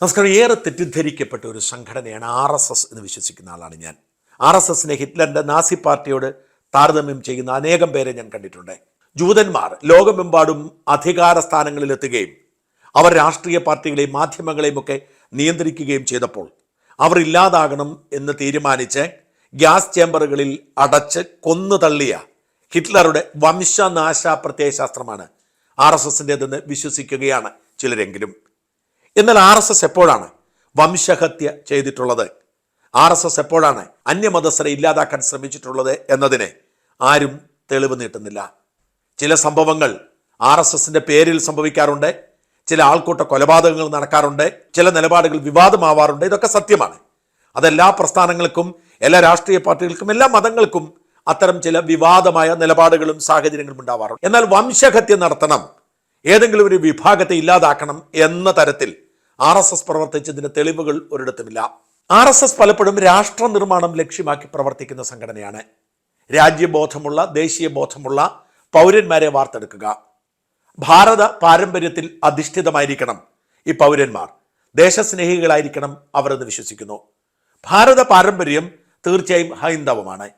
നമസ്കാരം. ഏറെ തെറ്റിദ്ധരിക്കപ്പെട്ട ഒരു സംഘടനയാണ് ആർ എസ് എസ് എന്ന് വിശ്വസിക്കുന്ന ആളാണ് ഞാൻ. ആർ എസ് എസിനെ ഹിറ്റ്ലറിന്റെ നാസി പാർട്ടിയോട് താരതമ്യം ചെയ്യുന്ന അനേകം പേരെ ഞാൻ കണ്ടിട്ടുണ്ട്. ജൂതന്മാർ ലോകമെമ്പാടും അധികാര സ്ഥാനങ്ങളിലെത്തുകയും അവർ രാഷ്ട്രീയ പാർട്ടികളെയും മാധ്യമങ്ങളെയും ഒക്കെ നിയന്ത്രിക്കുകയും ചെയ്തപ്പോൾ അവർ ഇല്ലാതാകണം എന്ന് തീരുമാനിച്ച് ഗ്യാസ് ചേംബറുകളിൽ അടച്ച് കൊന്നു തള്ളിയ ഹിറ്റ്ലറുടെ വംശനാശ പ്രത്യയശാസ്ത്രമാണ് ആർ എസ് എസിന്റെതെന്ന് വിശ്വസിക്കുകയാണ് ചിലരെങ്കിലും. എന്നാൽ ആർ എസ് എസ് എപ്പോഴാണ് വംശഹത്യ ചെയ്തിട്ടുള്ളത്? ആർ എസ് എസ് എപ്പോഴാണ് അന്യമതസ്ഥരെ ഇല്ലാതാക്കാൻ ശ്രമിച്ചിട്ടുള്ളത് എന്നതിന് ആരും തെളിവ് നീട്ടുന്നില്ല. ചില സംഭവങ്ങൾ ആർ എസ് എസിന്റെ പേരിൽ സംഭവിക്കാറുണ്ട് ചില ആൾക്കൂട്ട കൊലപാതകങ്ങൾ നടക്കാറുണ്ട് ചില നിലപാടുകൾ വിവാദമാവാറുണ്ട്. ഇതൊക്കെ സത്യമാണ്. അതെല്ലാ പ്രസ്ഥാനങ്ങൾക്കും എല്ലാ രാഷ്ട്രീയ പാർട്ടികൾക്കും എല്ലാ മതങ്ങൾക്കും അത്തരം ചില വിവാദമായ നിലപാടുകളും സാഹചര്യങ്ങളും ഉണ്ടാവാറുണ്ട്. എന്നാൽ വംശഹത്യ നടത്തണം ഏതെങ്കിലും ഒരു വിഭാഗത്തെ ഇല്ലാതാക്കണം എന്ന തരത്തിൽ ആർ എസ് എസ് പ്രവർത്തിച്ചതിന് തെളിവുകൾ ഒരിടത്തുമില്ല. ആർ എസ് എസ് പലപ്പോഴും രാഷ്ട്ര നിർമ്മാണം ലക്ഷ്യമാക്കി പ്രവർത്തിക്കുന്ന സംഘടനയാണ്. രാജ്യബോധമുള്ള ദേശീയ ബോധമുള്ള പൗരന്മാരെ വാർത്തെടുക്കുക. ഭാരത പാരമ്പര്യത്തിൽ അധിഷ്ഠിതമായിരിക്കണം ഈ പൗരന്മാർ. ദേശസ്നേഹികളായിരിക്കണം അവർ എന്ന് വിശ്വസിക്കുന്നു. ഭാരത പാരമ്പര്യം തീർച്ചയായും ഹൈന്ദവമാണ്.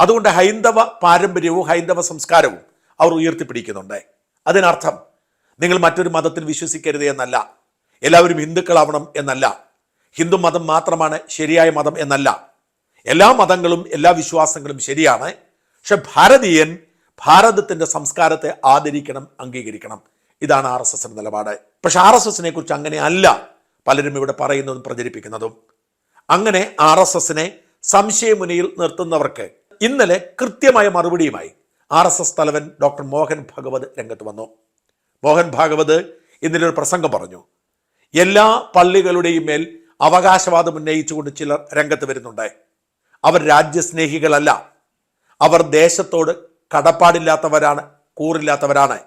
അതുകൊണ്ട് ഹൈന്ദവ പാരമ്പര്യവും ഹൈന്ദവ സംസ്കാരവും അവർ ഉയർത്തിപ്പിടിക്കുന്നുണ്ട്. അതിനർത്ഥം നിങ്ങൾ മറ്റൊരു മതത്തിൽ വിശ്വസിക്കരുത് എന്നല്ല. എല്ലാവരും ഹിന്ദുക്കളാവണം എന്നല്ല. ഹിന്ദു മതം മാത്രമാണ് ശരിയായ മതം എന്നല്ല. എല്ലാ മതങ്ങളും എല്ലാ വിശ്വാസങ്ങളും ശരിയാണ്. പക്ഷെ ഭാരതീയൻ ഭാരതത്തിന്റെ സംസ്കാരത്തെ ആദരിക്കണം അംഗീകരിക്കണം. ഇതാണ് ആർ എസ് എസിന്റെ നിലപാട്. പക്ഷെ ആർ എസ് എസിനെ കുറിച്ച് അങ്ങനെ അല്ല പലരും ഇവിടെ പറയുന്നതും പ്രചരിപ്പിക്കുന്നതും. അങ്ങനെ ആർ എസ് എസിനെ സംശയമുനയിൽ നിർത്തുന്നവർക്ക് ഇന്നലെ കൃത്യമായ മറുപടിയുമായി ആർ എസ് എസ് തലവൻ ഡോക്ടർ മോഹൻ ഭഗവത് രംഗത്ത് വന്നു. മോഹൻ ഭാഗവത് ഇന്നലെ ഒരു പ്രസംഗം പറഞ്ഞു. എല്ലാ പള്ളികളുടെയും മേൽ അവകാശവാദം ഉന്നയിച്ചുകൊണ്ട് ചിലർ രംഗത്ത് വരുന്നുണ്ട്. അവർ രാജ്യസ്നേഹികളല്ല. അവർ ദേശത്തോട് കടപ്പാടില്ലാത്തവരാണ് കൂറില്ലാത്തവരാണ്.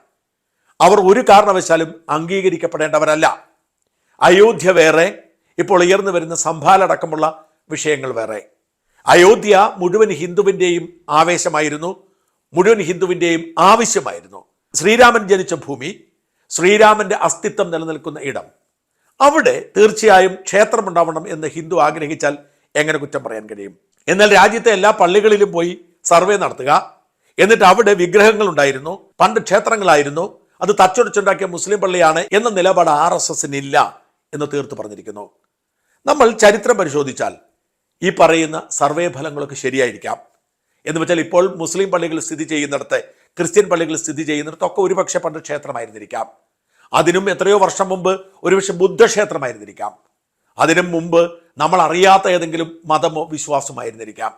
അവർ ഒരു കാരണവശാലും അംഗീകരിക്കപ്പെടേണ്ടവരല്ല. അയോധ്യ വേറെ ഇപ്പോൾ ഉയർന്നു വരുന്ന സംഭാലടക്കമുള്ള വിഷയങ്ങൾ വേറെ. അയോധ്യ മുഴുവൻ ഹിന്ദുവിന്റെയും ആവേശമായിരുന്നു മുഴുവൻ ഹിന്ദുവിന്റെയും ആവശ്യമായിരുന്നു. ശ്രീരാമൻ ജനിച്ച ഭൂമി ശ്രീരാമന്റെ അസ്തിത്വം നിലനിൽക്കുന്ന ഇടം. അവിടെ തീർച്ചയായും ക്ഷേത്രമുണ്ടാവണം എന്ന് ഹിന്ദു ആഗ്രഹിച്ചാൽ എങ്ങനെ കുറ്റം പറയാൻ കഴിയും? എന്നാൽ രാജ്യത്തെ എല്ലാ പള്ളികളിലും പോയി സർവേ നടത്തുക. എന്നിട്ട് അവിടെ വിഗ്രഹങ്ങൾ ഉണ്ടായിരുന്നു പണ്ട് ക്ഷേത്രങ്ങളായിരുന്നു. അത് തച്ചൊടിച്ചുണ്ടാക്കിയ മുസ്ലിം പള്ളിയാണ് എന്ന നിലപാട് ആർ എസ് എസിനില്ല എന്ന് തീർത്ത് പറഞ്ഞിരിക്കുന്നു. നമ്മൾ ചരിത്രം പരിശോധിച്ചാൽ ഈ പറയുന്ന സർവേ ഫലങ്ങളൊക്കെ ശരിയായിരിക്കാം. എന്ന് വെച്ചാൽ ഇപ്പോൾ മുസ്ലിം പള്ളികൾ സ്ഥിതി ചെയ്യുന്നിടത്ത് ക്രിസ്ത്യൻ പള്ളികൾ സ്ഥിതി ചെയ്യുന്നിടത്തൊക്കെ ഒരുപക്ഷെ പണ്ട് ക്ഷേത്രമായിരുന്നിരിക്കാം. അതിനും എത്രയോ വർഷം മുമ്പ് ഒരുപക്ഷെ ബുദ്ധക്ഷേത്രമായിരുന്നിരിക്കാം. അതിനും മുമ്പ് നമ്മൾ അറിയാത്ത ഏതെങ്കിലും മതമോ വിശ്വാസമായിരുന്നിരിക്കാം.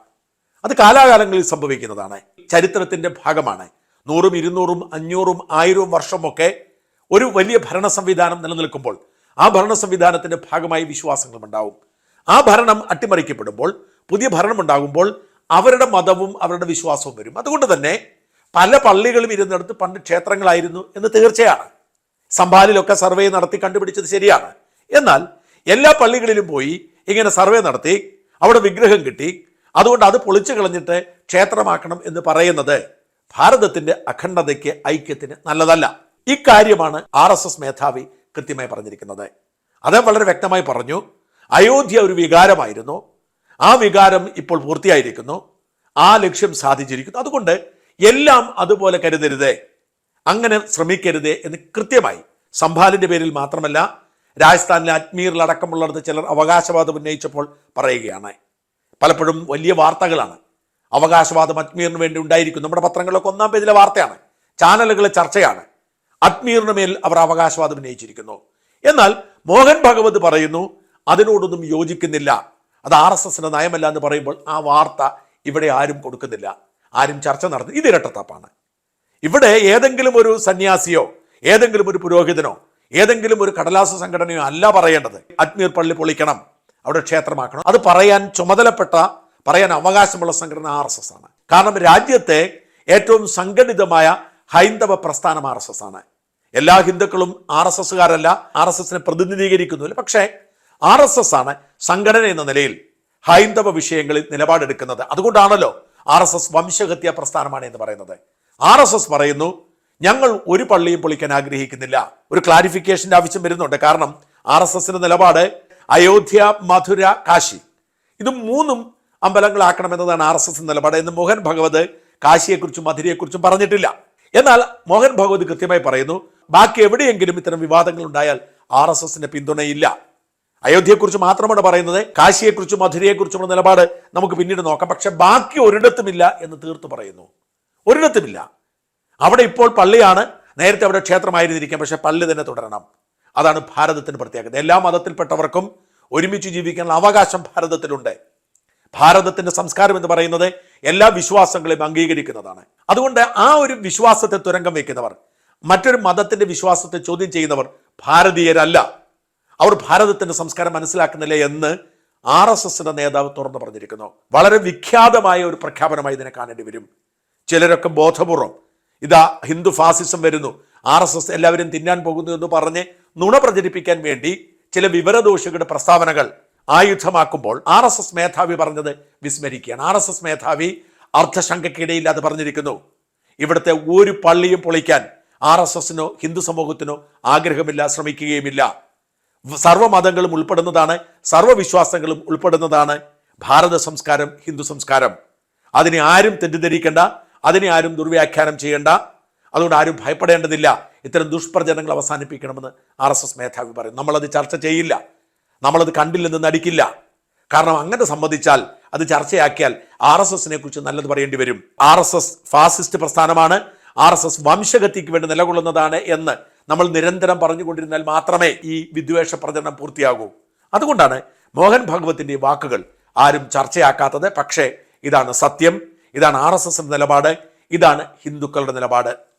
അത് കാലാകാലങ്ങളിൽ സംഭവിക്കുന്നതാണ്. ചരിത്രത്തിന്റെ ഭാഗമാണ്. നൂറും ഇരുന്നൂറും അഞ്ഞൂറും ആയിരവും വർഷമൊക്കെ ഒരു വലിയ ഭരണ സംവിധാനം നിലനിൽക്കുമ്പോൾ ആ ഭരണ സംവിധാനത്തിന്റെ ഭാഗമായി വിശ്വാസങ്ങളും ഉണ്ടാവും ആ ഭരണം അട്ടിമറിക്കപ്പെടുമ്പോൾ പുതിയ ഭരണം ഉണ്ടാകുമ്പോൾ അവരുടെ മതവും അവരുടെ വിശ്വാസവും വരും. അതുകൊണ്ട് തന്നെ പല പള്ളികളും ഇരുന്നിടത്ത് പണ്ട് ക്ഷേത്രങ്ങളായിരുന്നു എന്ന് തീർച്ചയാണ്. സംഭാലിലൊക്കെ സർവേ നടത്തി കണ്ടുപിടിച്ചത് ശരിയാണ്. എന്നാൽ എല്ലാ പള്ളികളിലും പോയി ഇങ്ങനെ സർവേ നടത്തി അവിടെ വിഗ്രഹം കിട്ടി അതുകൊണ്ട് അത് പൊളിച്ചു കളഞ്ഞിട്ട് ക്ഷേത്രമാക്കണം എന്ന് പറയുന്നത് ഭാരതത്തിന്റെ അഖണ്ഡതയ്ക്ക് ഐക്യത്തിന് നല്ലതല്ല. ഇക്കാര്യമാണ് ആർ എസ് എസ് മേധാവി കൃത്യമായി പറഞ്ഞിരിക്കുന്നത്. അദ്ദേഹം വളരെ വ്യക്തമായി പറഞ്ഞു അയോധ്യ ഒരു വികാരമായിരുന്നു. ആ വികാരം ഇപ്പോൾ പൂർത്തിയായിരിക്കുന്നു. ആ ലക്ഷ്യം സാധിച്ചിരിക്കുന്നു. അതുകൊണ്ട് എല്ലാം അതുപോലെ കരുതരുതേ. അങ്ങനെ ശ്രമിക്കരുതേ എന്ന് കൃത്യമായി സംഭാലിന്റെ പേരിൽ മാത്രമല്ല രാജസ്ഥാനിലെ അജ്മീറിൽ അടക്കമുള്ളടത്ത് ചിലർ അവകാശവാദം ഉന്നയിച്ചപ്പോൾ പറയുകയാണ്. പലപ്പോഴും വലിയ വാർത്തകളാണ്. അവകാശവാദം അജ്മീറിന് വേണ്ടി ഉണ്ടായിരിക്കും നമ്മുടെ പത്രങ്ങളിലൊക്കെ ഒന്നാം പേജിലെ വാർത്തയാണ്. ചാനലുകളിലെ ചർച്ചയാണ്. അജ്മീറിന് മേൽ അവർ അവകാശവാദം ഉന്നയിച്ചിരിക്കുന്നു. എന്നാൽ മോഹൻ ഭഗവത് പറയുന്നു അതിനോടൊന്നും യോജിക്കുന്നില്ല. അത് ആർ എസ് എസിന്റെ നയമല്ല എന്ന് പറയുമ്പോൾ ആ വാർത്ത ഇവിടെ ആരും കൊടുക്കുന്നില്ല. ആരും ചർച്ച നടത്തി ഇത് ഇരട്ടത്താപ്പാണ്. ഇവിടെ ഏതെങ്കിലും ഒരു സന്യാസിയോ ഏതെങ്കിലും ഒരു പുരോഹിതനോ ഏതെങ്കിലും ഒരു കടലാസ സംഘടനയോ അല്ല പറയേണ്ടത്. അജ്മീർ പള്ളി പൊളിക്കണം അവിടെ ക്ഷേത്രമാക്കണം. അത് പറയാൻ ചുമതലപ്പെട്ട പറയാൻ അവകാശമുള്ള സംഘടന ആർ എസ് എസ് ആണ്. കാരണം രാജ്യത്തെ ഏറ്റവും സംഘടിതമായ ഹൈന്ദവ പ്രസ്ഥാനം ആർ എസ് എസ് ആണ്. എല്ലാ ഹിന്ദുക്കളും ആർ എസ് എസ്സുകാരല്ല ആർ എസ് എസിനെ പ്രതിനിധീകരിക്കുന്നില്ല പക്ഷേ ആർ എസ് എസ് ആണ് സംഘടന എന്ന നിലയിൽ ഹൈന്ദവ വിഷയങ്ങളിൽ നിലപാടെടുക്കുന്നത്. അതുകൊണ്ടാണല്ലോ ആർ എസ് എസ് വംശഹത്യ പ്രസ്ഥാനമാണ് എന്ന് പറയുന്നത്. ആർ എസ് എസ് പറയുന്നു ഞങ്ങൾ ഒരു പള്ളിയും പൊളിക്കാൻ ആഗ്രഹിക്കുന്നില്ല. ഒരു ക്ലാരിഫിക്കേഷന്റെ ആവശ്യം വരുന്നുണ്ട്. കാരണം ആർ എസ് എസിന്റെ നിലപാട് അയോധ്യ മധുര കാശി. ഇത് മൂന്നും അമ്പലങ്ങളാക്കണമെന്നതാണ് ആർ എസ് എസ് നിലപാട് എന്ന് മോഹൻ ഭഗവത് കാശിയെക്കുറിച്ചും മധുരയെക്കുറിച്ചും പറഞ്ഞിട്ടില്ല. എന്നാൽ മോഹൻ ഭഗവത് കൃത്യമായി പറയുന്നു ബാക്കി എവിടെയെങ്കിലും ഇത്തരം വിവാദങ്ങൾ ഉണ്ടായാൽ ആർ എസ് എസിന്റെ പിന്തുണയില്ല. അയോധ്യയെക്കുറിച്ച് മാത്രമാണ് പറയുന്നത് കാശിയെക്കുറിച്ചും മധുരയെക്കുറിച്ചുമുള്ള നിലപാട് നമുക്ക് പിന്നീട് നോക്കാം. പക്ഷെ ബാക്കി ഒരിടത്തുമില്ല എന്ന് തീർത്തു പറയുന്നു. ഒരിടത്തുമില്ല. അവിടെ ഇപ്പോൾ പള്ളിയാണ്. നേരത്തെ അവിടെ ക്ഷേത്രമായിരുന്നിരിക്കാം പക്ഷെ പള്ളി തന്നെ തുടരണം. അതാണ് ഭാരതത്തിന് പ്രത്യേകത. എല്ലാ മതത്തിൽപ്പെട്ടവർക്കും ഒരുമിച്ച് ജീവിക്കാനുള്ള അവകാശം ഭാരതത്തിലുണ്ട്. ഭാരതത്തിന്റെ സംസ്കാരം എന്ന് പറയുന്നത് എല്ലാ വിശ്വാസങ്ങളെയും അംഗീകരിക്കുന്നതാണ്. അതുകൊണ്ട് ആ ഒരു വിശ്വാസത്തെ തുരങ്കം വയ്ക്കുന്നവർ മറ്റൊരു മതത്തിന്റെ വിശ്വാസത്തെ ചോദ്യം ചെയ്യുന്നവർ ഭാരതീയരല്ല. അവർ ഭാരതത്തിന്റെ സംസ്കാരം മനസ്സിലാക്കുന്നില്ല എന്ന് ആർ എസ് എസിന്റെ നേതാവ് തുറന്നു പറഞ്ഞിരിക്കുന്നു. വളരെ വിഖ്യാതമായ ഒരു പ്രഖ്യാപനമായി ഇതിനെ കാണേണ്ടി വരും. ചിലരൊക്കെ ബോധപൂർവം. ഇതാ ഹിന്ദു ഫാസിസം വരുന്നു. ആർ എസ് എസ് എല്ലാവരും തിന്നാൻ പോകുന്നു എന്ന് പറഞ്ഞ് നുണ പ്രചരിപ്പിക്കാൻ വേണ്ടി ചില വിവരദോഷികളുടെ പ്രസ്താവനകൾ ആയുധമാക്കുമ്പോൾ ആർ എസ് എസ് മേധാവി പറഞ്ഞത് വിസ്മരിക്കുകയാണ്. ആർ എസ് എസ് മേധാവി അർത്ഥശങ്കയ്ക്കിടയില്ലാതെ പറഞ്ഞിരിക്കുന്നു. ഇവിടുത്തെ ഒരു പള്ളിയും പൊളിക്കാൻ ആർ എസ് എസിനോ ഹിന്ദു സമൂഹത്തിനോ ആഗ്രഹമില്ല ശ്രമിക്കുകയുമില്ല. സർവമതങ്ങളും ഉൾപ്പെടുന്നതാണ് സർവവിശ്വാസങ്ങളും ഉൾപ്പെടുന്നതാണ് ഭാരത സംസ്കാരം ഹിന്ദു സംസ്കാരം. അതിനെ ആരും തെറ്റിദ്ധരിക്കേണ്ട. അതിനെ ആരും ദുർവ്യാഖ്യാനം ചെയ്യേണ്ട. അതുകൊണ്ട് ആരും ഭയപ്പെടേണ്ടതില്ല. ഇത്തരം ദുഷ്പ്രചരണങ്ങൾ അവസാനിപ്പിക്കണമെന്ന് ആർ എസ് എസ് മേധാവി പറയും നമ്മളത് ചർച്ച ചെയ്യില്ല. നമ്മളത് കണ്ടില്ലെന്ന് നടിക്കില്ല. കാരണം അങ്ങനെ സംബന്ധിച്ചാൽ അത് ചർച്ചയാക്കിയാൽ ആർ എസ് എസിനെ കുറിച്ച് നല്ലത് പറയേണ്ടി വരും. ആർ എസ് എസ് ഫാസിസ്റ്റ് പ്രസ്ഥാനമാണ്. ആർ എസ് എസ് വംശഗതിക്ക് വേണ്ടി നിലകൊള്ളുന്നതാണ് എന്ന് നമ്മൾ നിരന്തരം പറഞ്ഞുകൊണ്ടിരുന്നാൽ മാത്രമേ ഈ വിദ്വേഷ പ്രചരണം പൂർത്തിയാകൂ. അതുകൊണ്ടാണ് മോഹൻ ഭഗവത്തിന്റെ വാക്കുകൾ ആരും ചർച്ചയാക്കാത്തത്. പക്ഷേ ഇതാണ് സത്യം. ഇതാണ് ആർ എസ് എസിന്റെ നിലപാട് ഇതാണ് ഹിന്ദുക്കളുടെ നിലപാട്.